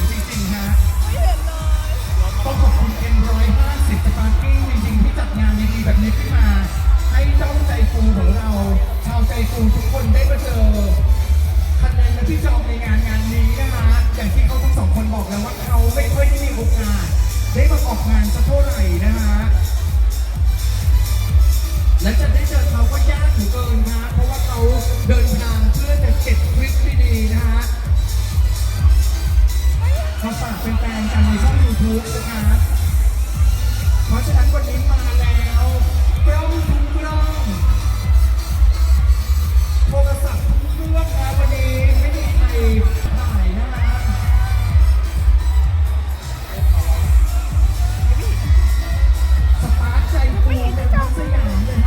ถึงงๆฮะไม่เห็นเลยต้องขบสปาร์กิ้งจริงๆที่จัดงานดีๆแบบนี้ขึ้นมา ให้จ้องใจฟูของเรา ชาวใจฟูทุกคนได้มาเจอคะแนนและที่จองในงานงานนี้นะคะอย่างที่เขาทั้งสองคนบอกแล้วว่าเขาไม่ค่อยมีโอกาสได้มาออกงานจะกเท่า แฟนๆกันในช่องยูทูบนะครับ